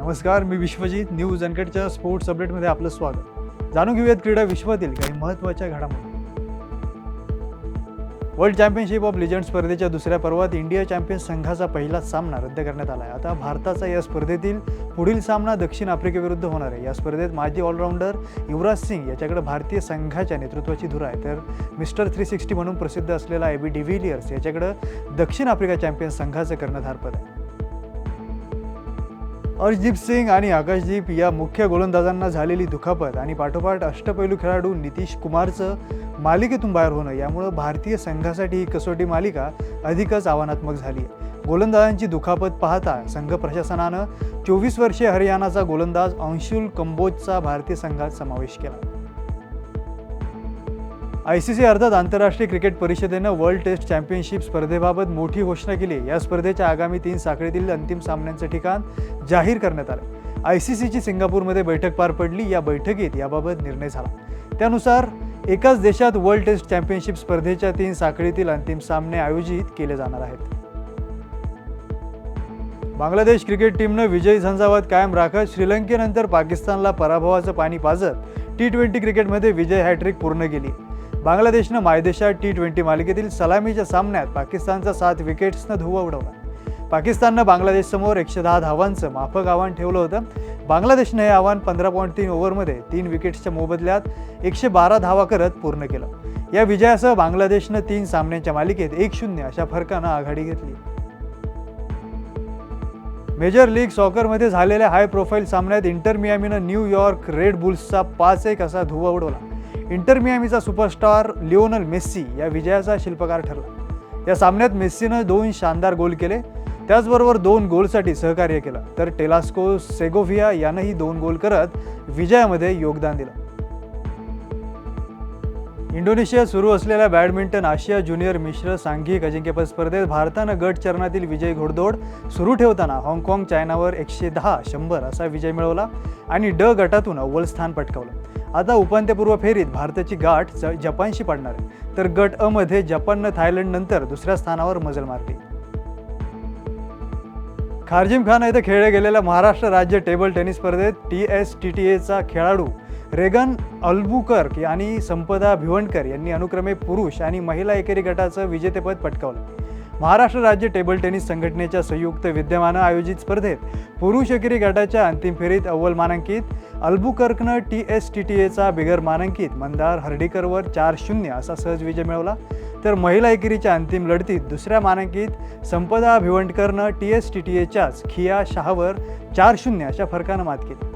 नमस्कार मी विश्वजित न्यूज अनकटच्या स्पोर्ट्स अपडेटमध्ये आपलं स्वागत. जाणून घेऊयात क्रीडा विश्वातील काही महत्त्वाच्या घडामोडी. वर्ल्ड चॅम्पियनशिप ऑफ लिजंड स्पर्धेच्या दुसऱ्या पर्वात इंडिया चॅम्पियन्स संघाचा पहिला सामना रद्द करण्यात आला आहे आता भारताचा या स्पर्धेतील पुढील सामना दक्षिण आफ्रिकेविरुद्ध होणार आहे. या स्पर्धेत माजी ऑलराऊंडर युवराज सिंग याच्याकडे भारतीय संघाच्या नेतृत्वाची धुरा आहे. तर मिस्टर थ्री सिक्स्टी म्हणून प्रसिद्ध असलेला एबी डिव्हिलियर्स याच्याकडं दक्षिण आफ्रिका चॅम्पियन्स संघाचं कर्णधारपद आहे. अर्शदीप सिंग आणि आकाशदीप या मुख्य गोलंदाजांना झालेली दुखापत आणि पाठोपाठ अष्टपैलू खेळाडू नितीश कुमारचं मालिकेतून बाहेर होणं यामुळं भारतीय संघासाठी ही कसोटी मालिका अधिकच आव्हानात्मक झाली आहे. गोलंदाजांची दुखापत पाहता संघ प्रशासनानं चोवीस वर्षीय हरियाणाचा गोलंदाज अंशुल कंबोजचा भारतीय संघात समावेश केला. आय सी सी अर्थात आंतरराष्ट्रीय क्रिकेट परिषदेनं वर्ल्ड टेस्ट चॅम्पियनशिप स्पर्धेबाबत मोठी घोषणा केली. या स्पर्धेच्या आगामी तीन साखळीतील अंतिम सामन्यांचं ठिकाण जाहीर करण्यात आलं. आय सी सीची सिंगापूरमध्ये बैठक पार पडली. या बैठकीत याबाबत निर्णय झाला. त्यानुसार एकाच देशात वर्ल्ड टेस्ट चॅम्पियनशिप स्पर्धेच्या तीन साखळीतील अंतिम सामने आयोजित केले जाणार आहेत. बांगलादेश क्रिकेट टीमनं विजयी झंझावात कायम राखत श्रीलंकेनंतर पाकिस्तानला पराभवाचं पाणी पाजत टी ट्वेंटी क्रिकेटमध्ये विजय हॅट्रिक पूर्ण केली. बांगलादेशनं मायदेशात टी ट्वेंटी मालिकेतील सलामीच्या सामन्यात पाकिस्तानचा सात विकेट्सनं धुव्वा उडवला. पाकिस्ताननं बांगलादेशसमोर एकशे दहा धावांचं माफक आव्हान ठेवलं होतं. बांगलादेशनं हे आव्हान पंधरा पॉईंट तीन ओव्हरमध्ये तीन विकेट्सच्या मोबदल्यात एकशे बारा धावा करत पूर्ण केलं. या विजयासह बांगलादेशनं तीन सामन्यांच्या मालिकेत एक शून्य अशा फरकानं आघाडी घेतली. मेजर लीग सॉकरमध्ये झालेल्या हाय प्रोफाईल सामन्यात इंटर मियामीनं न्यूयॉर्क रेड बुल्सचा पाच एक असा धुवा उडवला. इंटर मियामीचा सुपरस्टार लिओनल मेस्सी या विजयाचा शिल्पकार ठरला. या सामन्यात मेस्सीनं दोन शानदार गोल केले. त्याचबरोबर दोन गोलसाठी सहकार्य केलं. तर टेलास्को सेगोव्हिया यानंही दोन गोल करत विजयामध्ये योगदान दिलं. इंडोनेशियात सुरू असलेल्या बॅडमिंटन आशिया ज्युनियर मिश्र सांघिक अजिंक्यपद स्पर्धेत भारतानं गट चरणातील विजय घोडदौड सुरू ठेवताना हाँगकाँग चायनावर एकशे दहा शंभर असा विजय मिळवला आणि ड गटातून अव्वल स्थान पटकावलं. आता उपांत्यपूर्व फेरीत भारताची गाठ जपानशी पडणार. आहे तर गट अ मध्ये जपाननं थायलंडनंतर दुसऱ्या स्थानावर मजल मारली. खारजिम खान येथे खेळल्या गेलेल्या महाराष्ट्र राज्य टेबल टेनिस स्पर्धेत टी एस टी टी एचा खेळाडू रेगन अल्बुकर आणि संपदा भिवंडकर यांनी अनुक्रमे पुरुष आणि महिला एकेरी गटाचं विजेतेपद पटकावलं. महाराष्ट्र राज्य टेबल टेनिस संघटनेच्या संयुक्त विद्यमानं आयोजित स्पर्धेत पुरुष एकेरी गटाच्या अंतिम फेरीत अव्वल मानांकित अल्बुकर्कनं टी एस टी टी एचा बिगर मानांकित मंदार हर्डीकरवर चार शून्य असा सहज विजय मिळवला. तर महिला एकेरीच्या अंतिम लढतीत दुसऱ्या मानांकित संपदा भिवंडकरनं टी एस टी टी एच्याच खिया शहावर चार शून्य अशा फरकानं मात केली.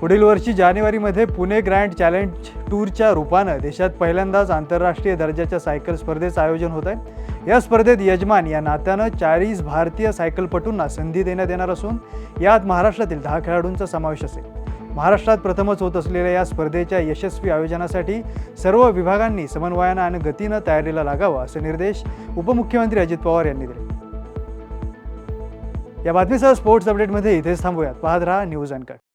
पुढील वर्षी जानेवारीमध्ये पुणे ग्रँड चॅलेंज टूरच्या रूपानं देशात पहिल्यांदाच आंतरराष्ट्रीय दर्जाच्या सायकल स्पर्धेचं आयोजन होत आहे या स्पर्धेत यजमान या नात्यानं चाळीस भारतीय सायकलपटूंना संधी देण्यात येणार असून यात महाराष्ट्रातील दहा खेळाडूंचा समावेश असेल. महाराष्ट्रात प्रथमच होत असलेल्या या स्पर्धेच्या यशस्वी आयोजनासाठी सर्व विभागांनी समन्वयानं आणि गतीनं तयारीला लागावं असे निर्देश उपमुख्यमंत्री अजित पवार यांनी दिले. या बातमीसह स्पोर्ट्स अपडेटमध्ये इथेच थांबूयात. पाहत राहा न्यूज अँड कट.